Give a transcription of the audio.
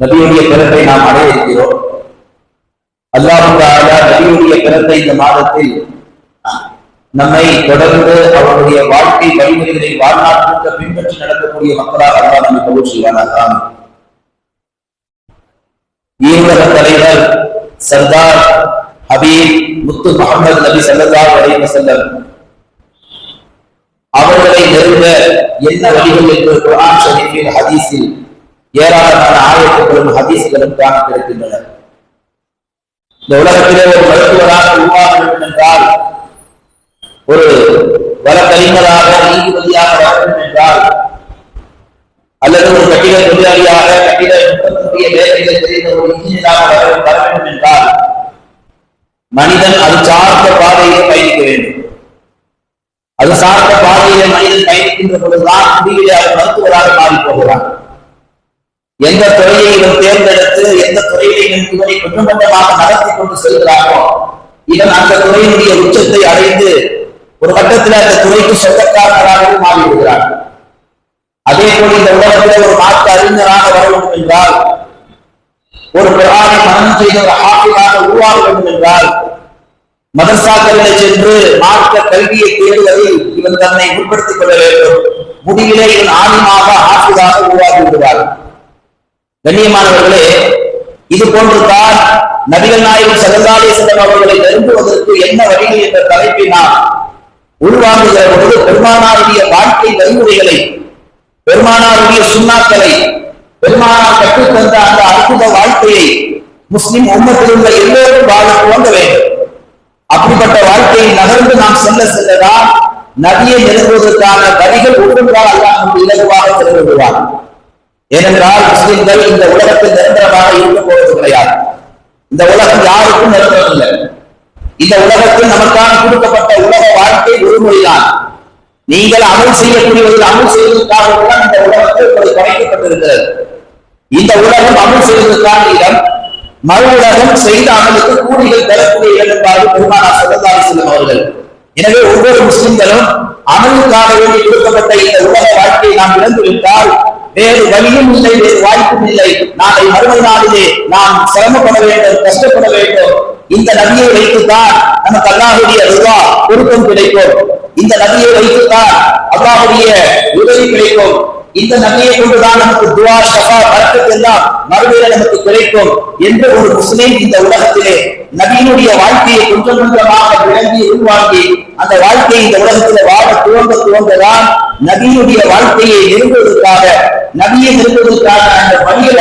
நபியுடைய பிறப்பை நாம் அடைய இருக்கிறோம் அல்லாஹ் நபியுடைய பிறப்பை இந்த மாதத்தில் நம்மை தொடர்ந்து அவருடைய வாழ்க்கை வழிமுறைகளை வாழ்நாட்டிற்கு பின்பற்றி நடக்கக்கூடிய மக்களாக அல்லா நம்மை கபூல் செய்வானாக. ஈருலக தலைவர் சர்தார் ஹபீப் முத்து முகமது நபி சல்லல்லாஹு அலைவ செல்லம் அவர்களை நெருங்க என்ன வழிகள் என்று குரான் ஷரீஃபில் ஹதீஸில் ஏராளமான ஆயத்துக்களும் ஹதீஸ்களும் காண இந்த உலகத்திலே ஒரு மருத்துவராக உருவாக வேண்டும் என்றால் ஒரு வழக்கறிஞராக நீதிபதியாக வர வேண்டும் என்றால் அல்லது ஒரு கட்டிட தொழிலாளியாக கட்டிட நுட்பத்தினுடைய வேலைகளை தெரிந்த ஒரு இன்ஜினியராக வர வர வேண்டும் என்றால் மனிதன் அது சார்ந்த பாதையை பயணிக்க வேண்டும். அது சார்ந்த பாதையிலே மனிதன் பயணிக்கின்ற பொழுதுதான் முடிவிலே அவர் மருத்துவராக மாறி போகிறான். எந்த துறையை இவன் தேர்ந்தெடுத்து எந்த துறையிலே இவன் இவனை கொஞ்சம் நடத்தி கொண்டு செல்கிறாரோ இவன் அந்த துறையினுடைய உச்சத்தை அடைந்து ஒரு கட்டத்தில் அந்த துறைக்கு சொந்தக்காரர்களாகவே மாறிவிடுகிறார் அதே போல் இந்த உலகத்தில் ஒரு மாற்று அறிஞராக வர வேண்டும் என்றால் ஒரு குரானை மனம் செய்த ஒரு ஹாஃபிலாக உருவாக வேண்டும் என்றால் மதரசாக்களிலே சென்று மார்க்க கல்வியை தேடுவதில் இவன் தன்னை உட்படுத்திக் கொள்ள வேண்டும். முடிவிலே இவன் ஆணிமாக ஹாஃபிலாக உருவாகி விடுவார் கண்ணியமானவர்களே இது போன்றுதான் நபிகள் நாயகம் சல்லல்லாஹு செல்லம் அவர்களை நெருங்குவதற்கு என்ன வழிகள் என்ற தலைப்பை நாம் உள்வாங்குகிற பொழுது பெருமானாருடைய வாழ்க்கை வழிமுறைகளை பெருமானாருடைய சுண்ணாக்களை பெருமானார் கற்றுத்தந்த அந்த அற்புத வாழ்க்கையை முஸ்லிம் உம்மத்தில் உள்ள எல்லோரும் வாழ துவங்க வேண்டும். அப்படிப்பட்ட வாழ்க்கையை நகர்ந்து நாம் செல்ல செல்லதான் நதியை நெருங்குவதற்கான வழிகள் ஒவ்வொன்றால் அல்ல நமக்கு இலகுவாக திறந்து ஏனென்றால் முஸ்லிம்கள் இந்த உலகத்தில் நிரந்தரமாக இருக்க போவது கிடையாது. இந்த உலகம் யாருக்கும் நிரந்தரம் இல்லை இந்த உலகத்தில் நமக்கான கொடுக்கப்பட்ட உலக வாழ்க்கை ஒரு மொழிதான். நீங்கள் அமல் செய்யக்கூடியவர்கள் அமல் செய்வதற்காகத்தான் இந்த உலகத்தில் உங்களுக்கு குறைக்கப்பட்டிருக்கிறது இந்த உலகம் அமல் செய்வதற்கான இடம் மறு உலகம் செய்த அமலுக்கு கூலிகள் பெறக்கூடிய இடம் என்பார்கள் பெருமானா சல்லல்லாஹு செல்லும் அவர்கள். எனவே ஒவ்வொரு முஸ்லிம்களும் அமலுக்காக வேண்டி கொடுக்கப்பட்ட இந்த உலக வாழ்க்கையை நாம் இழந்துவிட்டால் வேறு வழியும் இல்லை வேறு வாய்ப்பும் இல்லை. நாளை மறுமை நாளிலே நாம் சிரமப்பட வேண்டும் கஷ்டப்பட வேண்டும். இந்த நதியை வைத்துத்தான் நமக்கு அல்லாஹுடைய ருவா பொருத்தம் கிடைக்கும். இந்த நதியை வைத்துத்தான் அல்லாஹுடைய உதவி கிடைக்கும். இந்த நபியை கொண்டுதான் நமக்கு துவா சபா பரக்கத் எல்லாம் மறுமையில நமக்கு கிடைக்கும் என்று ஒரு முஸ்லிம் இந்த உலகத்திலே நபியினுடைய வாழ்க்கையை கொஞ்சம் கொஞ்சமாக விளங்கி உருவாக்கி அந்த வாழ்க்கையை இந்த உலகத்திலே வாழ துவங்க போன்றதான் நபியுடைய வாழ்க்கையை நிறுவுவதற்காக நபியை நிறுவுவதற்காக அந்த வழிகளை